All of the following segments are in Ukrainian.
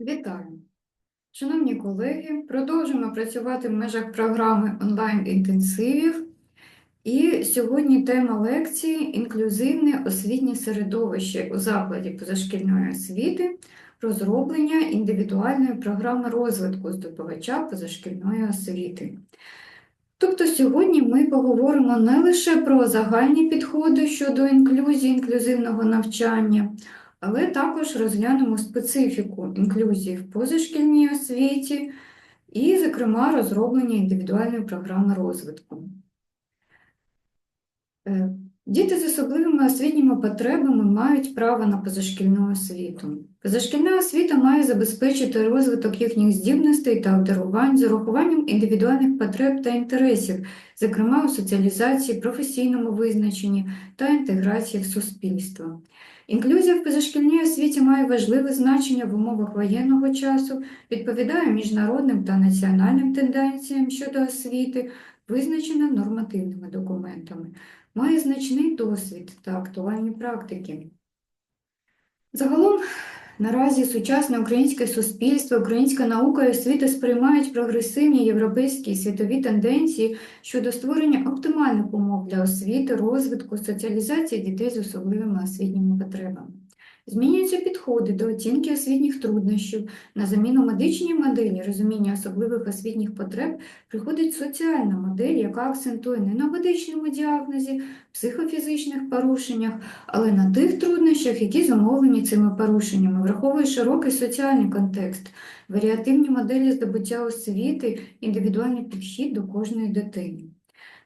Вітаю! Шановні колеги, продовжуємо працювати в межах програми онлайн-інтенсивів. І сьогодні тема лекції інклюзивне освітнє середовище у закладі позашкільної освіти, розроблення індивідуальної програми розвитку здобувача позашкільної освіти. Тобто сьогодні ми поговоримо не лише про загальні підходи щодо інклюзії, інклюзивного навчання, але також розглянемо специфіку інклюзії в позашкільній освіті і, зокрема, розроблення індивідуальної програми розвитку. Е, Діти з особливими освітніми потребами мають право на позашкільну освіту. Позашкільна освіта має забезпечити розвиток їхніх здібностей та обдарувань з урахуванням індивідуальних потреб та інтересів, зокрема у соціалізації, професійному визначенні та інтеграції в суспільство. Інклюзія в позашкільній освіті має важливе значення в умовах воєнного часу, відповідає міжнародним та національним тенденціям щодо освіти, визначена нормативними документами, має значний досвід та актуальні практики. Загалом, наразі сучасне українське суспільство, українська наука і освіта сприймають прогресивні європейські і світові тенденції щодо створення оптимальних умов для освіти, розвитку, соціалізації дітей з особливими освітніми потребами. Змінюються підходи до оцінки освітніх труднощів. На заміну медичній моделі розуміння особливих освітніх потреб приходить соціальна модель, яка акцентує не на медичному діагнозі, психофізичних порушеннях, але на тих труднощах, які зумовлені цими порушеннями, враховує широкий соціальний контекст, варіативні моделі здобуття освіти, індивідуальний підхід до кожної дитини.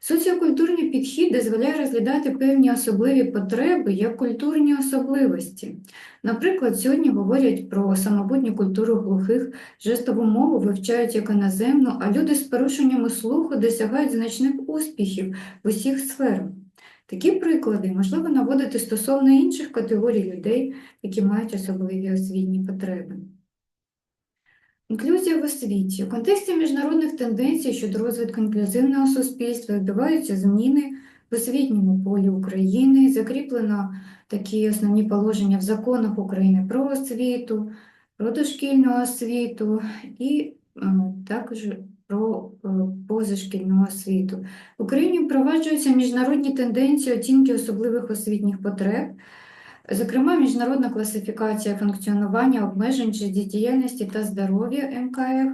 Соціокультурний підхід дозволяє розглядати певні особливі потреби як культурні особливості. Наприклад, сьогодні говорять про самобутню культуру глухих, жестову мову вивчають як іноземну, а люди з порушеннями слуху досягають значних успіхів в усіх сферах. Такі приклади можливо наводити стосовно інших категорій людей, які мають особливі освітні потреби. Інклюзія в освіті. У контексті міжнародних тенденцій щодо розвитку інклюзивного суспільства відбуваються зміни в освітньому полі України, закріплено такі основні положення в законах України про освіту, про дошкільну освіту і е, також про е, позашкільну освіту. В Україні впроваджуються міжнародні тенденції оцінки особливих освітніх потреб. Зокрема, міжнародна класифікація функціонування обмежень життєдіяльності та здоров'я МКФ.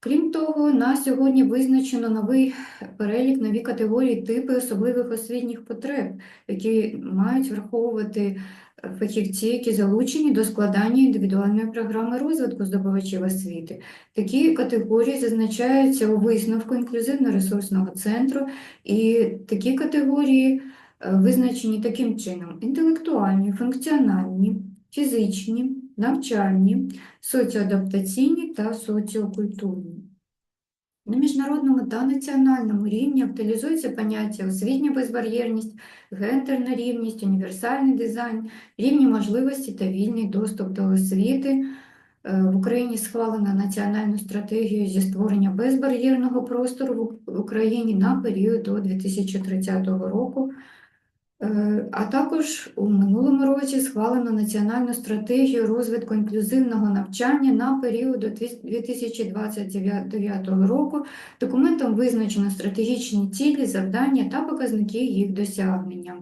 Крім того, на сьогодні визначено новий перелік, нові категорії, типи особливих освітніх потреб, які мають враховувати фахівці, які залучені до складання індивідуальної програми розвитку здобувачів освіти. Такі категорії зазначаються у висновку інклюзивно-ресурсного центру, і такі категорії визначені таким чином: інтелектуальні, функціональні, фізичні, навчальні, соціоадаптаційні та соціокультурні. На міжнародному та національному рівні актуалізується поняття освітня безбар'єрність, гендерна рівність, універсальний дизайн, рівні можливості та вільний доступ до освіти. Е, В Україні схвалено національну стратегію зі створення безбар'єрного простору в Україні на період до 2030 року. Е, А також у минулому році схвалено національну стратегію розвитку інклюзивного навчання на період до 2029 року. Документом визначено стратегічні цілі, завдання та показники їх досягнення.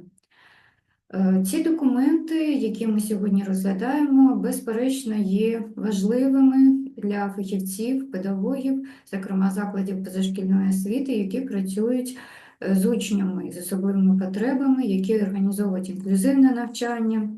Е, Ці документи, які ми сьогодні розглядаємо, безперечно, є важливими для фахівців, педагогів, зокрема закладів позашкільної освіти, які працюють з учнями з особливими потребами, які організовують інклюзивне навчання.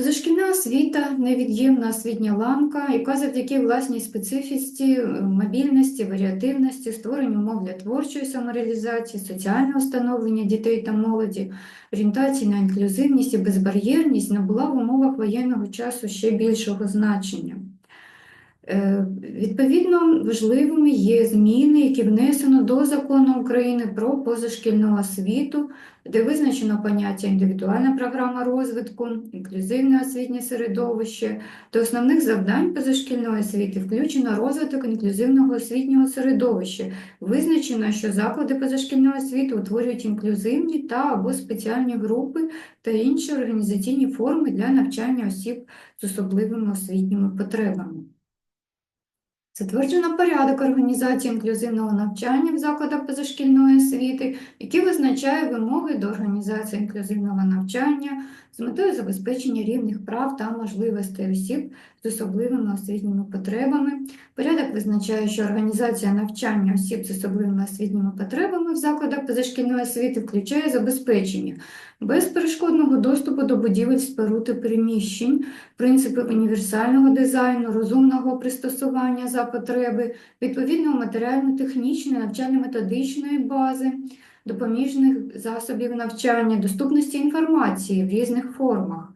Позашкільна освіта невід'ємна освітня ланка, яка завдяки власній специфіці, е, мобільності, варіативності, створенню умов для творчої самореалізації, соціального становлення дітей та молоді, орієнтації на інклюзивність і безбар'єрність набула в умовах воєнного часу ще більшого значення. Е, Відповідно, важливими є зміни, які внесено до Закону України про позашкільну освіту, де визначено поняття індивідуальна програма розвитку, інклюзивне освітнє середовище. До основних завдань позашкільної освіти включено розвиток інклюзивного освітнього середовища. Визначено, що заклади позашкільної освіти утворюють інклюзивні та або спеціальні групи та інші організаційні форми для навчання осіб з особливими освітніми потребами. Затверджено порядок організації інклюзивного навчання в закладах позашкільної освіти, який визначає вимоги до організації інклюзивного навчання з метою забезпечення рівних прав та можливостей осіб з особливими освітніми потребами. Порядок визначає, що організація навчання осіб з особливими освітніми потребами в закладах позашкільної освіти включає забезпечення безперешкодного доступу до будівель споруд і приміщень, принципи універсального дизайну, розумного пристосування за потреби, відповідно матеріально-технічної, навчально-методичної бази, допоміжних засобів навчання, доступності інформації в різних формах.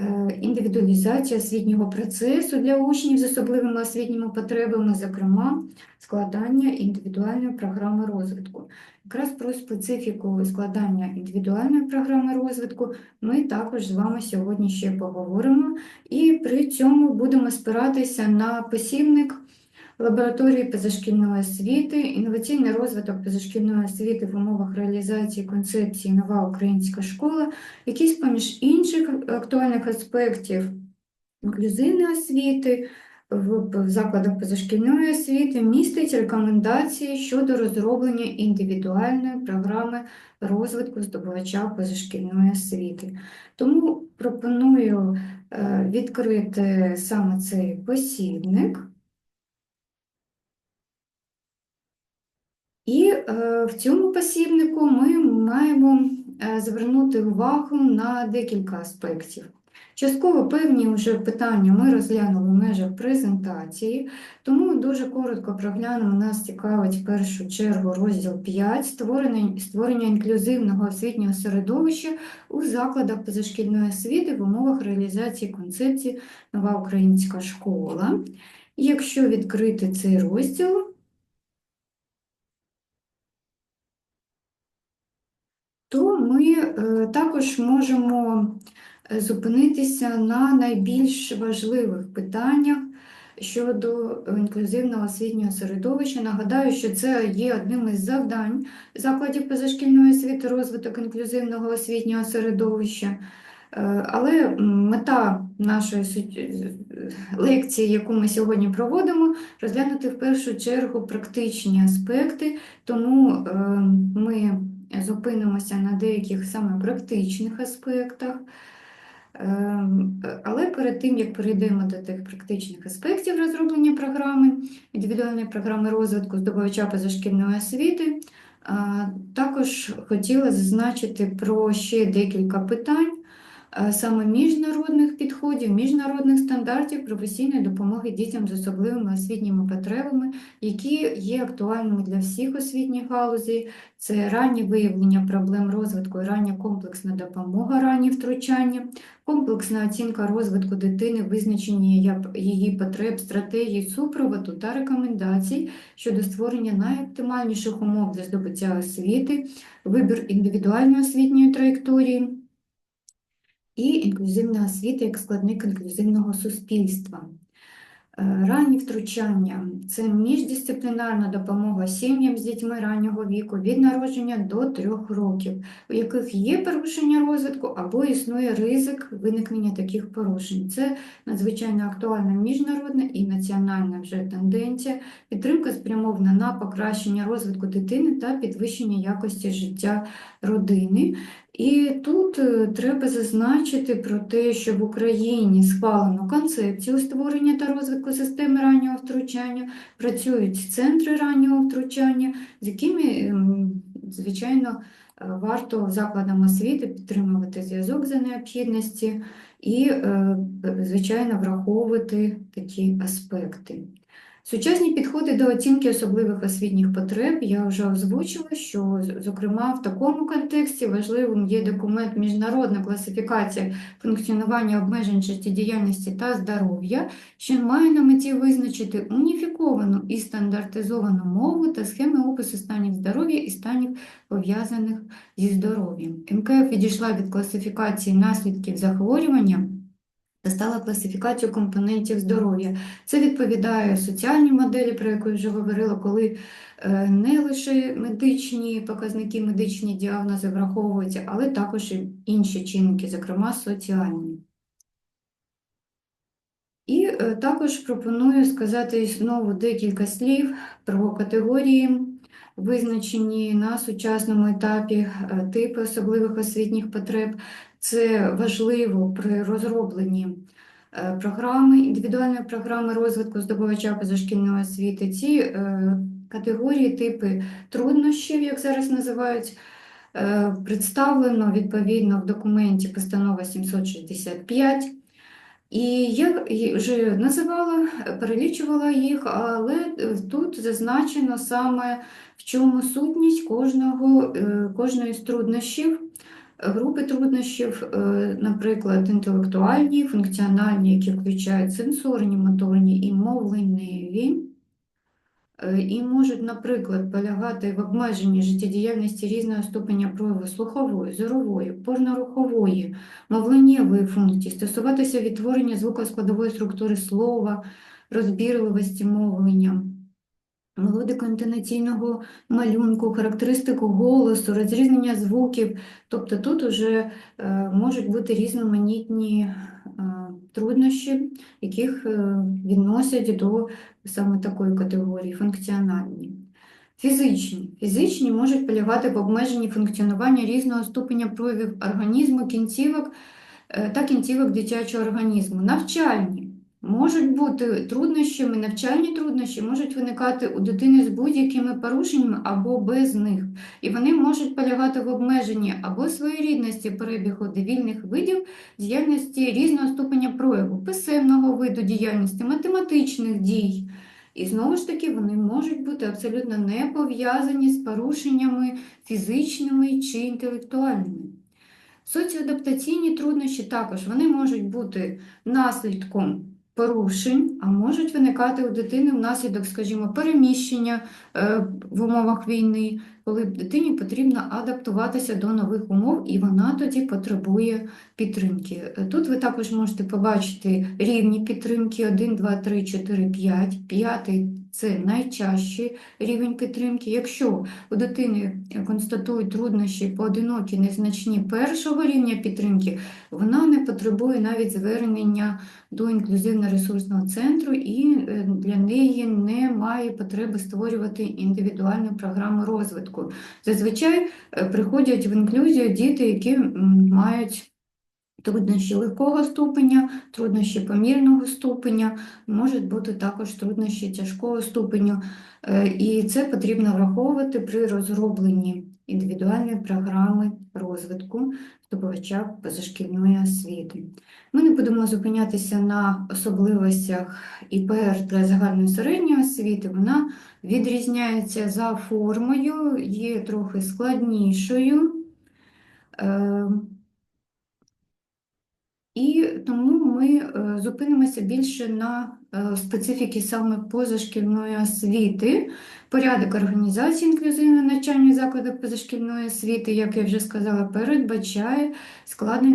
Е, Індивідуалізація освітнього процесу для учнів з особливими освітніми потребами, зокрема, складання індивідуальної програми розвитку. Якраз про специфіку складання індивідуальної програми розвитку ми також з вами сьогодні ще поговоримо, і при цьому будемо спиратися на посівник лабораторії позашкільної освіти, інноваційний розвиток позашкільної освіти в умовах реалізації концепції Нова українська школа, якісь поміж інших актуальних аспектів інклюзивної освіти в закладах позашкільної освіти містить рекомендації щодо розроблення індивідуальної програми розвитку здобувача позашкільної освіти. Тому пропоную е, відкрити саме цей посібник. І е, в цьому посібнику ми маємо е, звернути увагу на декілька аспектів. Частково певні вже питання ми розглянули в межах презентації, тому дуже коротко проглянемо, нас цікавить в першу чергу розділ 5 створення, створення інклюзивного освітнього середовища у закладах позашкільної освіти в умовах реалізації концепції Нова українська школа. Якщо відкрити цей розділ, також можемо е, зупинитися на найбільш важливих питаннях щодо інклюзивного освітнього середовища. Нагадаю, що це є одним із завдань закладів позашкільної освіти розвиток інклюзивного освітнього середовища. Е, Але мета нашої лекції, яку ми сьогодні проводимо, розглянути в першу чергу практичні аспекти, тому ми зупинимося на деяких саме практичних аспектах. Ем, але перед тим, як перейдемо до тих практичних аспектів розроблення програми, індивідуальної програми розвитку здобувача позашкільної освіти, також хотіла зазначити про ще декілька питань, саме міжнародних підходів, міжнародних стандартів професійної допомоги дітям з особливими освітніми потребами, які є актуальними для всіх освітніх галузей. Це раннє виявлення проблем розвитку і рання комплексна допомога, ранні втручання, комплексна оцінка розвитку дитини, визначення її потреб, стратегій супроводу та рекомендацій щодо створення найоптимальніших умов для здобуття освіти, вибір індивідуальної освітньої траєкторії і інклюзивна освіта як складник інклюзивного суспільства. Е, ранні втручання це міждисциплінарна допомога сім'ям з дітьми раннього віку від народження до трьох років, у яких є порушення розвитку або існує ризик виникнення таких порушень. Це надзвичайно актуальна міжнародна і національна вже тенденція, підтримка спрямована на покращення розвитку дитини та підвищення якості життя родини. І тут е, треба зазначити про те, що в Україні схвалено концепцію створення та розвитку системи раннього втручання, працюють центри раннього втручання, з якими, ем, звичайно, е, варто закладам освіти підтримувати зв'язок за необхідності і, е, звичайно, враховувати такі аспекти. Сучасні підходи до оцінки особливих освітніх потреб я вже озвучила, що, зокрема, в такому контексті важливим є документ Міжнародна класифікація функціонування обмежень життєдіяльності та здоров'я, що має на меті визначити уніфіковану і стандартизовану мову та схеми опису станів здоров'я і станів, пов'язаних зі здоров'ям. МКФ відійшла від класифікації наслідків захворювання стала класифікацією компонентів здоров'я. Це відповідає соціальній моделі, про яку я вже говорила, коли е, не лише медичні показники, медичні діагнози враховуються, але також і інші чинники, зокрема соціальні. І е, також пропоную сказати знову декілька слів про категорії, визначені на сучасному етапі е, типи особливих освітніх потреб. Це важливо при розробленні е, програми, індивідуальної програми розвитку здобувача позашкільної освіти. Ці е, категорії, типи труднощів, як зараз називають, е, представлено відповідно в документі Постанова 765. І я вже називала, перелічувала їх, але тут зазначено саме в чому сутність кожного, кожної з труднощів, групи труднощів, е, наприклад, інтелектуальні, функціональні, які включають сенсорні, моторні і мовленнєві, е, і можуть, наприклад, полягати в обмеженні життєдіяльності різного ступеня прояву слухової, зорової, опорно-рухової, мовленнєвої функції, стосуватися відтворення звукоскладової структури слова, розбірливості мовлення, мелодико-інтонаційного малюнку, характеристику голосу, розрізнення звуків. Тобто тут вже е, можуть бути різноманітні е, труднощі, яких е, відносять до саме такої категорії функціональні. Фізичні. Фізичні можуть полягати в обмеженні функціонування різного ступеня проявів організму, кінцівок та кінцівок дитячого організму. Навчальні можуть бути труднощами, навчальні труднощі можуть виникати у дитини з будь-якими порушеннями або без них. І вони можуть полягати в обмеженні або своєрідності перебігу довільних видів діяльності різного ступеня прояву, писемного виду діяльності, математичних дій. І знову ж таки, вони можуть бути абсолютно не пов'язані з порушеннями фізичними чи інтелектуальними. Соціоадаптаційні труднощі також вони можуть бути наслідком порушень, а можуть виникати у дитини внаслідок, скажімо, переміщення е, в умовах війни, коли дитині потрібно адаптуватися до нових умов, і вона тоді потребує підтримки. Тут ви також можете побачити рівні підтримки 1, 2, 3, 4, 5. П'ятий це найчастіший рівень підтримки. Якщо у дитини констатують труднощі поодинокі, незначні першого рівня підтримки, вона не потребує навіть звернення до інклюзивно-ресурсного центру і е, для неї немає потреби створювати індивідуальну програму розвитку. Зазвичай е, приходять в інклюзію діти, які мають труднощі легкого ступеня, труднощі помірного ступеня, можуть бути також труднощі тяжкого ступеню. Е, І це потрібно враховувати при розробленні індивідуальної програми розвитку здобувача позашкільної освіти. Ми не будемо зупинятися на особливостях ІПР для загальної середньої освіти. Вона відрізняється за формою, є трохи складнішою. І тому ми е, зупинимося більше на е, специфіки саме позашкільної освіти, порядок організації інклюзивного навчання в закладах позашкільної освіти, як я вже сказала, передбачає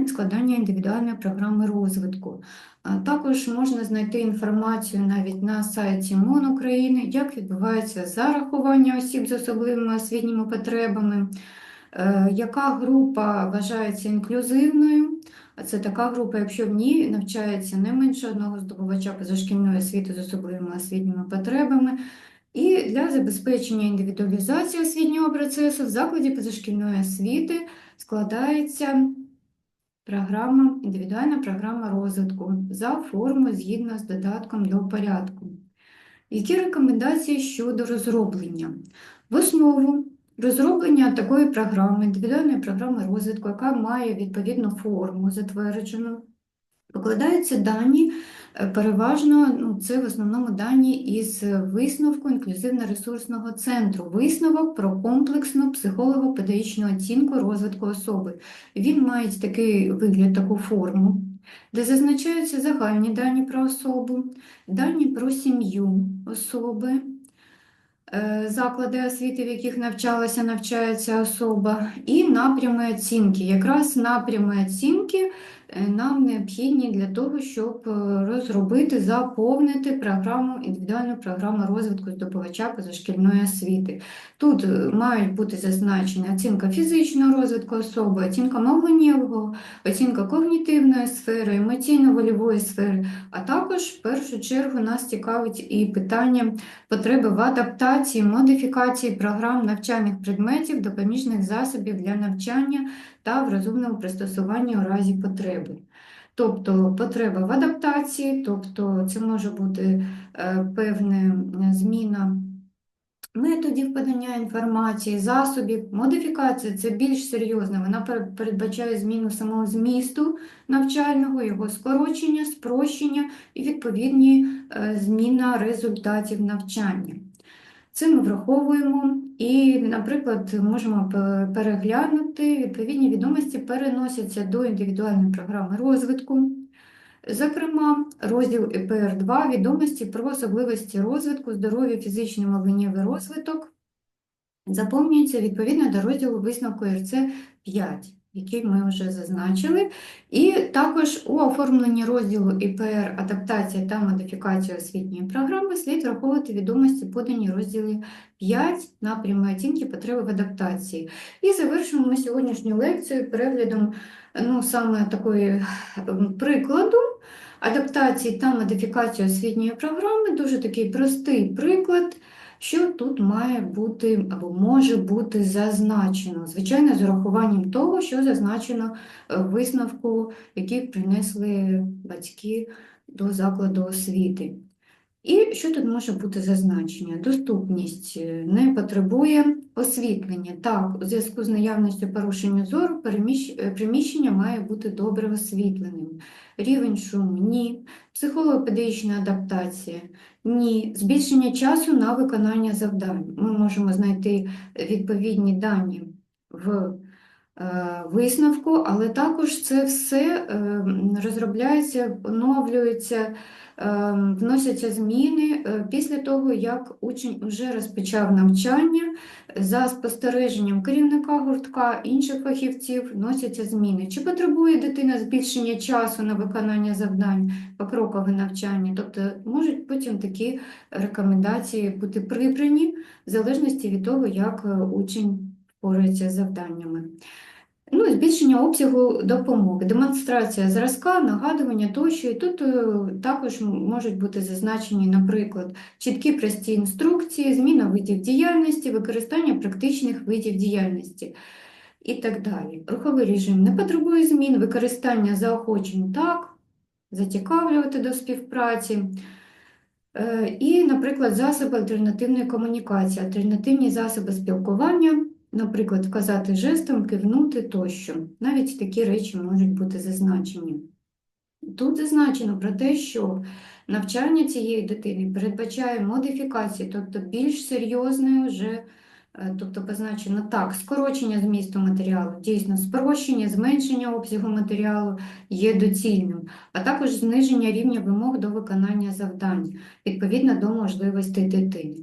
складання індивідуальної програми розвитку. Також можна знайти інформацію навіть на сайті МОН України, як відбувається зарахування осіб з особливими освітніми потребами, е, яка група вважається інклюзивною. Це така група, якщо в ній навчається не менше одного здобувача позашкільної освіти з особливими освітніми потребами. І для забезпечення індивідуалізації освітнього процесу в закладі позашкільної освіти складається програма, індивідуальна програма розвитку за формою згідно з додатком до порядку. Які рекомендації щодо розроблення? В основу розроблення такої програми, індивідуальної програми розвитку, яка має відповідну форму затверджену, Покладаються дані е, переважно, ну, це в основному дані із висновку інклюзивно-ресурсного центру. Висновок про комплексну психолого-педагогічну оцінку розвитку особи. Він має такий вигляд, таку форму, де зазначаються загальні дані про особу, дані про сім'ю особи, заклади освіти, в яких навчалася, навчається особа, і напрями оцінки. Якраз напрями оцінки е, нам необхідні для того, щоб е, розробити, заповнити програму, індивідуальну програму розвитку здобувача позашкільної освіти. Тут е, мають бути зазначені оцінка фізичного розвитку особи, оцінка мовленнєвого, оцінка когнітивної сфери, емоційно-вольової сфери, а також в першу чергу нас цікавить і питання потреби в адаптації, модифікації програм навчальних предметів, допоміжних засобів для навчання та в розумному пристосуванні у разі потреби. Тобто потреба в адаптації, тобто це може бути е, певна зміна методів подання інформації, засобів, модифікація це більш серйозна, вона передбачає зміну самого змісту навчального, його скорочення, спрощення і відповідні е, зміна результатів навчання. Це ми враховуємо. І, наприклад, можемо переглянути, відповідні відомості переносяться до індивідуальної програми розвитку. Зокрема, розділ ІПР-2 відомості про особливості розвитку, здоров'я, фізичний мовленнєвий розвиток. Заповнюється відповідно до розділу висновку РЦ 5, який ми вже зазначили. І також у оформленні розділу ІПР адаптація та модифікація освітньої програми слід враховувати відомості, подані розділі 5 напрями оцінки потреби в адаптації. І завершимо ми сьогоднішню лекцію переглядом ну, саме такої ем, прикладу адаптації та модифікації освітньої програми. Дуже такий простий приклад, що тут має бути або може бути зазначено. Звичайно, з урахуванням того, що зазначено в висновку, який принесли батьки до закладу освіти. І що тут може бути зазначення? Доступність е, не потребує освітлення. Так, у зв'язку з наявністю порушення зору е, приміщення має бути добре освітленим. Рівень шуму ні. Психолого-педагогічна адаптація ні. Збільшення часу на виконання завдань. Ми можемо знайти відповідні дані в висновку, але також це все е, розробляється, оновлюється, е, вносяться зміни е, після того, як учень вже розпочав навчання, за спостереженням керівника гуртка, інших фахівців вносяться зміни. Чи потребує дитина збільшення часу на виконання завдань, покрокове навчання? Тобто можуть потім такі рекомендації бути прибрані в залежності від того, як е, учень впорається з завданнями. Ну, збільшення обсягу допомоги, демонстрація зразка, нагадування тощо. І тут е, також можуть бути зазначені, наприклад, чіткі прості інструкції, зміна видів діяльності, використання практичних видів діяльності і так далі. Руховий режим не потребує змін, використання заохочень так, зацікавлювати до співпраці. Е, І, наприклад, засоби альтернативної комунікації, альтернативні засоби спілкування, наприклад, вказати жестом, кивнути тощо. Навіть такі речі можуть бути зазначені. Тут зазначено про те, що навчання цієї дитини передбачає модифікації, тобто більш серйозної вже, е, тобто позначено так, скорочення змісту матеріалу, дійсно спрощення, зменшення обсягу матеріалу є доцільним, а також зниження рівня вимог до виконання завдань відповідно до можливостей дитини.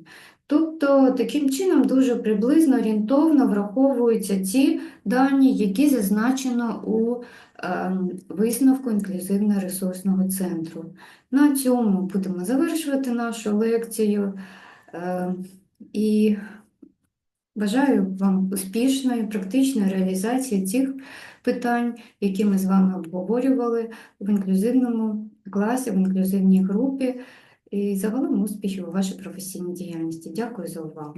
Тобто, таким чином дуже приблизно орієнтовно враховуються ті дані, які зазначено у ем, висновку інклюзивно-ресурсного центру. На цьому будемо завершувати нашу лекцію. Ем, І бажаю вам успішної практичної реалізації цих питань, які ми з вами обговорювали в інклюзивному класі, в інклюзивній групі. І загалом успіхів у вашій професійній діяльності. Дякую за увагу.